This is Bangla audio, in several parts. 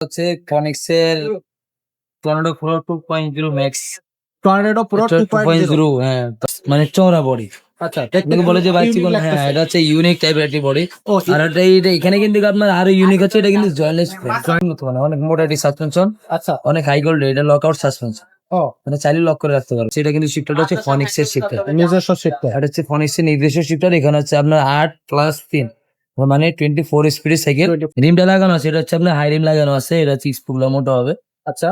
হচ্ছে ফনিক্সের tornado pro two point zero max tornado pro two point zero হ্যাঁ মানে চওড়া বডি আচ্ছা বলে যে বাইক হ্যাঁ এটা হচ্ছে ইউনিক টাইপের একটি বডি আর এটা এখানে কিন্তু আপনার আরও ইউনিক আছে এটা কিন্তু মানে অনেক মোটা একটি সাসপেনশন আচ্ছা। অনেক হাই গোল্ড এটা লক আউট সাসপেনশন মানে চাইলে লক করে রাখতে পারবে সেটা কিন্তু শিফটারটা হচ্ছে ফনিক্স এর শিফটার নিজস্ব শিখতে এটা হচ্ছে নিজস্ব শিফটার এখানে হচ্ছে আপনার আট প্লাস তিন। মানে টোয়েন্টি ফোর স্পিডের সাইকেল রিমটা লাগানো আছে এটা হচ্ছে আপনার হাই রিম লাগানো আছে এটা হচ্ছে স্পুগুলো মোটা হবে। আচ্ছা।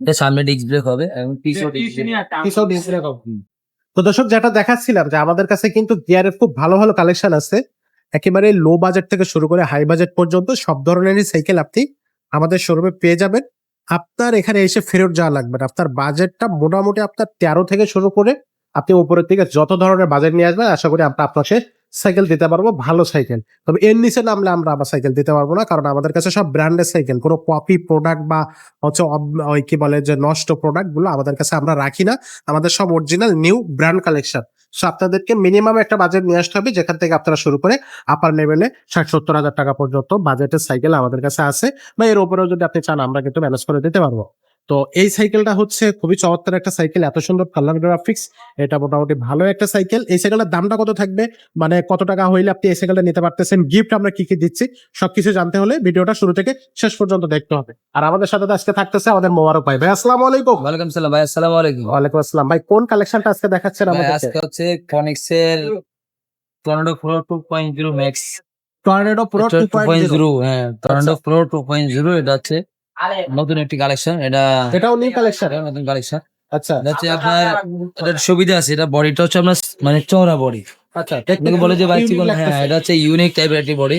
এটা সামনে ডিস্ক ব্রেক হবে এবং ডিস্ক ব্রেক তো দর্শক যেটা দেখাচ্ছিলাম যে আমাদের কাছে কিন্তু গিয়ারের খুব ভালো ভালো কালেকশন আছে একেবারে লো বাজেট থেকে শুরু করে হাই বাজেট পর্যন্ত সব ধরনেরই সাইকেল আপনি আমাদের শোরুমে পেয়ে যাবেন। আপনার এখানে এসে ফেরত যাওয়া লাগবে না। আপনার বাজেটটা মোটামুটি আপনার তেরো থেকে শুরু করে আপনি উপরের দিকে যত ধরনের বাজেট নিয়ে আসবেন আশা করি আমরা আপনাকে সাইকেল দিতে পারব, ভালো সাইকেল। তবে এর নিচে নামলে আমরা আবার সাইকেল দিতে পারব না, কারণ আমাদের কাছে সব ব্র্যান্ডের সাইকেল, কোনো কপি প্রোডাক্ট বা হচ্ছে ওই কি বলে যে নষ্ট প্রোডাক্টগুলো আমাদের কাছে আমরা রাখি না। আমাদের সব original new brand collection so আপনাদেরকে মিনিমাম একটা বাজেট নিয়ে আসতে হবে, যেখান থেকে আপনারা শুরু করে আপার লেভেলে ষাট সত্তর হাজার টাকা পর্যন্ত বাজেটের সাইকেল আমাদের কাছে আছে। বা এর উপরেও যদি আপনি চান, আমরা কিন্তু ম্যানেজ করে দিতে পারব। তো এই সাইকেলটা হচ্ছে খুবই চমৎকার একটা সাইকেল এত সুন্দর কালার গ্রাফিক্স এটা মোটামুটি ভালো একটা সাইকেল এই সাইকেলটার দামটা কত থাকবে? মানে কত টাকা হইলে আপনি এই সাইকেলটা নিতে পারতেছেন? গিফট আমরা কি কি দিচ্ছি? সবকিছু জানতে হলে ভিডিওটা শুরু থেকে শেষ পর্যন্ত দেখতে হবে। আর আমাদের সাথে আজকে থাকতেছে আমাদের মোবারক ভাই। ভাই আসসালামু আলাইকুম। ওয়ালাইকুম সালাম ভাই আসসালামু আলাইকুম। ওয়ালাইকুম আসসালাম। ভাই কোন কালেকশনটা আজকে দেখাচ্ছেন আমাদের আজকে হচ্ছে ফনিক্স এর tornado two point zero max tornado pro two point zero হ্যাঁ tornado pro two point zero এটা হচ্ছে নতুন একটি কালেকশন এটা এটাও নিউ কালেকশন এটা নতুন কালেকশন আচ্ছা। এটা হচ্ছে আপনার এটার সুবিধা আছে এটা বডিটা হচ্ছে আপনার মানে চওড়া বডি আচ্ছা বলে যে unique হ্যাঁ এটা হচ্ছে ইউনিক টাইপের একটি বডি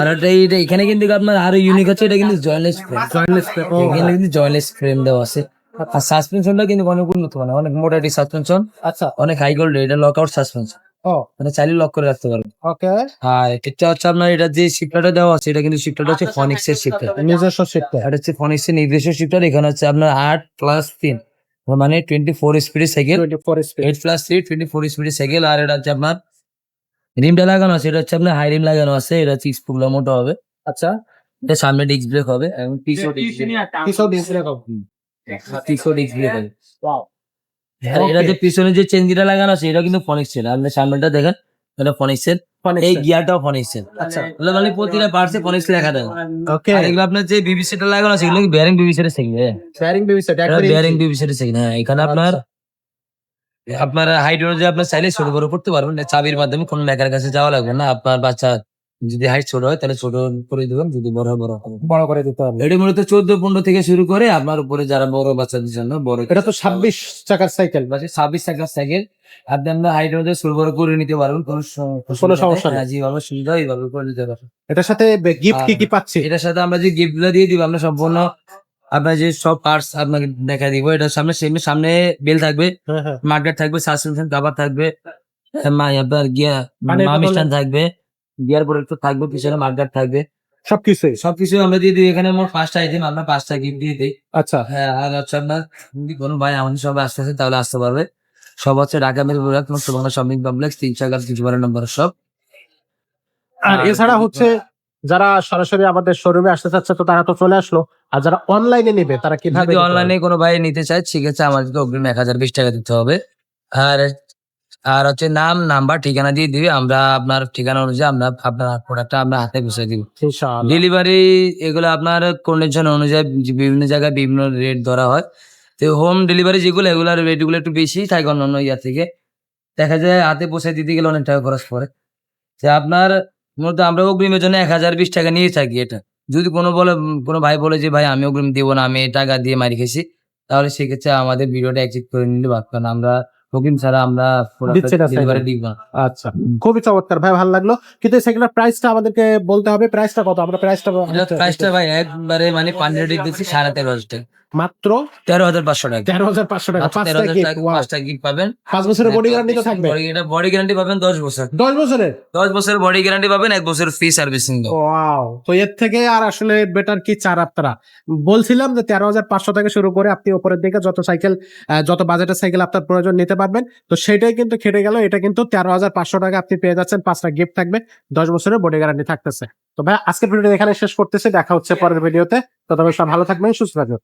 আর এটা এটা এখানে কিন্তু আপনার আরও ইউনিক আছে এটা কিন্তু জয়েন্টলেস ফ্রেম জয়েন্টলেস এখানে কিন্তু জয়েন্টলেস ফ্রেম দেওয়া আছে। আর সাসপেনশনটা কিন্তু অনেক উন্নত মানে অনেক মোটা একটি সাসপেনশন আচ্ছা। অনেক হাই গোল্ড এটা লক আউট সাসপেনশন ও মানে চাইলে লক করে রাখতে পারবেন ওকে। আর এটা হচ্ছে আপনার এটা যে শিফটারটা দেওয়া আছে এটা কিন্তু শিফটারটা হচ্ছে ফনিক্স এর শিফটার নিজস্ব শিখতে এটা হচ্ছে ফনিক্স এর নিজস্ব শিফটার এখানে হচ্ছে আপনার আট প্লাস তিন। মানে টোয়েন্টি ফোর স্পিডের cycle speed eight plus three twenty four স্পিডের সাইকেল আর এটা হচ্ছে আপনার রিমটা লাগানো আছে এটা হচ্ছে আপনার হাই রিম লাগানো আছে এটা হচ্ছে স্পুগুলো মোটা হবে। আচ্ছা। এটা সামনে ডিস্ক ব্রেক হবে এবং পিছনে ডিস্ক ব্রেক কিসব ডিসপ্লে কম পিছনে ডিস্ক ব্রেক হবে। ওয়াও আর এটা যে পিছনে যে চেঞ্জিটা লাগানো আছে এটা কিন্তু ফনিক্স এর আপনি সামনেটা দেখেন এটা ফনিক্স এর এই গিয়ারটাও ফনিক্স এর আচ্ছা মানে প্রতিটা পার্টসে ফনিক্স লেখা থাকে। ওকে আর এগুলো আপনার যে বিবিসিটা লাগানো আছে এগুলো বেয়ারিং বিবিসির সাইকেল হ্যাঁ শেয়ারিং বেবি সেট এটা বেয়ারিং বিবিসির সাইকেল হ্যাঁ। এখানে আপনার আপনার হাইট অনুযায়ী আপনার চাইলে ছোট করে পড়তে পারবেন। চাবির মাধ্যমে কোনো মেকার কাছে যাওয়া লাগবে না। আপনার বাচ্চা যদি হাইট ছোট হয় তাহলে ছোট করে দেবেন যদি বড় হয় বড় বড় করে দিতে হবে। এটি মূলত চোদ্দ পনেরো থেকে শুরু করে আপনার উপরে যারা বড় বাচ্চাদের জন্য বড় এটা তো ছাব্বিশ চাকার সাইকেল বাসে ছাব্বিশ টাকার সাইকেল আপনি আপনার হাইট অনুযায়ী ছোট বড় করে নিতে পারবেন কোনো সমস্যা নেই। হ্যাঁ, যেভাবে সুবিধা এইভাবে করে নিতে পারবেন। এটার সাথে গিফট কি কি পাচ্ছি? এটার সাথে আমরা যে গিফটগুলো দিয়ে দিব আমরা সম্পূর্ণ আপনার যে সব পার্টস আপনাকে দেখা দিব এটার সামনে সেমনি সামনে বেল থাকবে হ্যাঁ হ্যাঁ। মার্কেট থাকবে সাসপেনশন কভার থাকবে মা- আপনার গিয়ার পানির বোতল- থাকবে গিয়ার প্রোডাক্ট থাকবে পিছনে মার্কেট থাকবে। সবকিছুই সবকিছু আমরা দিয়ে দিই এখানে মোট পাঁচটা আইটেম আমরা পাঁচটা গিফট দিয়ে দিই। আচ্ছা। হ্যাঁ আর হচ্ছে আপনার যদি কোনো ভাই আমাদের সবাই আসতে আসে তাহলে আসতে পারবে। সব হচ্ছে ঢাকা মের প্রোডাক্ট সুবাংলা শপিং কমপ্লেক্স তিনশো এগারো তিনশো বারো নম্বর সব আর এছাড়া হচ্ছে যারা সরাসরি আমাদের শোরুমে আসতে চাচ্ছে তো তারা তো চলে আসলো। আর যারা অনলাইনে নেবে তারা কীভাবে অনলাইনে কোনো ভাই নিতে চায় সেক্ষেত্রে আমাদেরকে অগ্রিম এক হাজার বিশ টাকা দিতে হবে। আর আর হচ্ছে নাম নাম্বার ঠিকানা দিয়ে দিবে। আমরা আপনার ঠিকানা অনুযায়ী আমরা আপনার প্রোডাক্টটা আমরা হাতে পৌঁছে দিব। ইনশাআল্লাহ। ডেলিভারি এগুলো আপনার কন্ডিশন অনুযায়ী বিভিন্ন জায়গায় বিভিন্ন রেট ধরা হয়। তো হোম ডেলিভারি যেগুলো এগুলোর রেটগুলো একটু বেশি থাকে অন্যান্য ইয়া থেকে। দেখা যায় হাতে পৌঁছে দিতে গেলে অনেক টাকা খরচ পড়ে। যে আপনার মূলত আমরা অগ্রিমের জন্য এক হাজার বিশ টাকা নিয়ে থাকি এটা। যদি কোনো বলে কোনো ভাই বলে যে ভাই আমি অগ্রিম দিব না আমি টাকা দিয়ে মারি খেয়েছি তাহলে সেক্ষেত্রে আমাদের ভিডিওটা এক্সিট করে নিলে ভাব কারণ আমরা অগ্রিম ছাড়া আমরা আচ্ছা খুবই চমৎকার। ভাই ভালো লাগল। কিন্তু সাইকেলের প্রাইসটা আমাদেরকে বলতে হবে প্রাইসটা কত? আমরা প্রাইসটা প্রাইসটা ভাই একবারে মানে রেট দিচ্ছি সাড়ে তেরো হাজার টাকা। মাত্র তেরো হাজার পাঁচশো টাকা। তেরো হাজার পাঁচশো টাকা তেরো হাজার টাকা পাঁচটা গিফট পাবেন। পাঁচ বছরের বডি গ্যারান্টি তো থাকবে। বডি গ্যারান্টি পাবেন দশ বছর। দশ বছরের? দশ বছরের বডি গ্যারান্টি পাবেন এক বছর ফ্রি সার্ভিসিং ওয়াও তো এর থেকে আর আসলে বেটার কি চার আপনারা? বলছিলাম যে তেরো হাজার পাঁচশো থেকে শুরু করে আপনি উপরের দিকে যত সাইকেল যত বাজেটের সাইকেল আপনার প্রয়োজন নিতে পারবেন তো সেটাই কিন্তু খেটে গেল। এটা কিন্তু তেরো হাজার পাঁচশো টাকা আপনি পেয়ে যাচ্ছেন পাঁচটা গিফট থাকবে দশ বছরের বডি গ্যারান্টি থাকতেছে। তো ভাই আজকের ভিডিও এখানে শেষ করতেছে দেখা হচ্ছে পরের ভিডিওতে তো। তবে সব ভালো থাকবেন সুস্থ থাকবেন।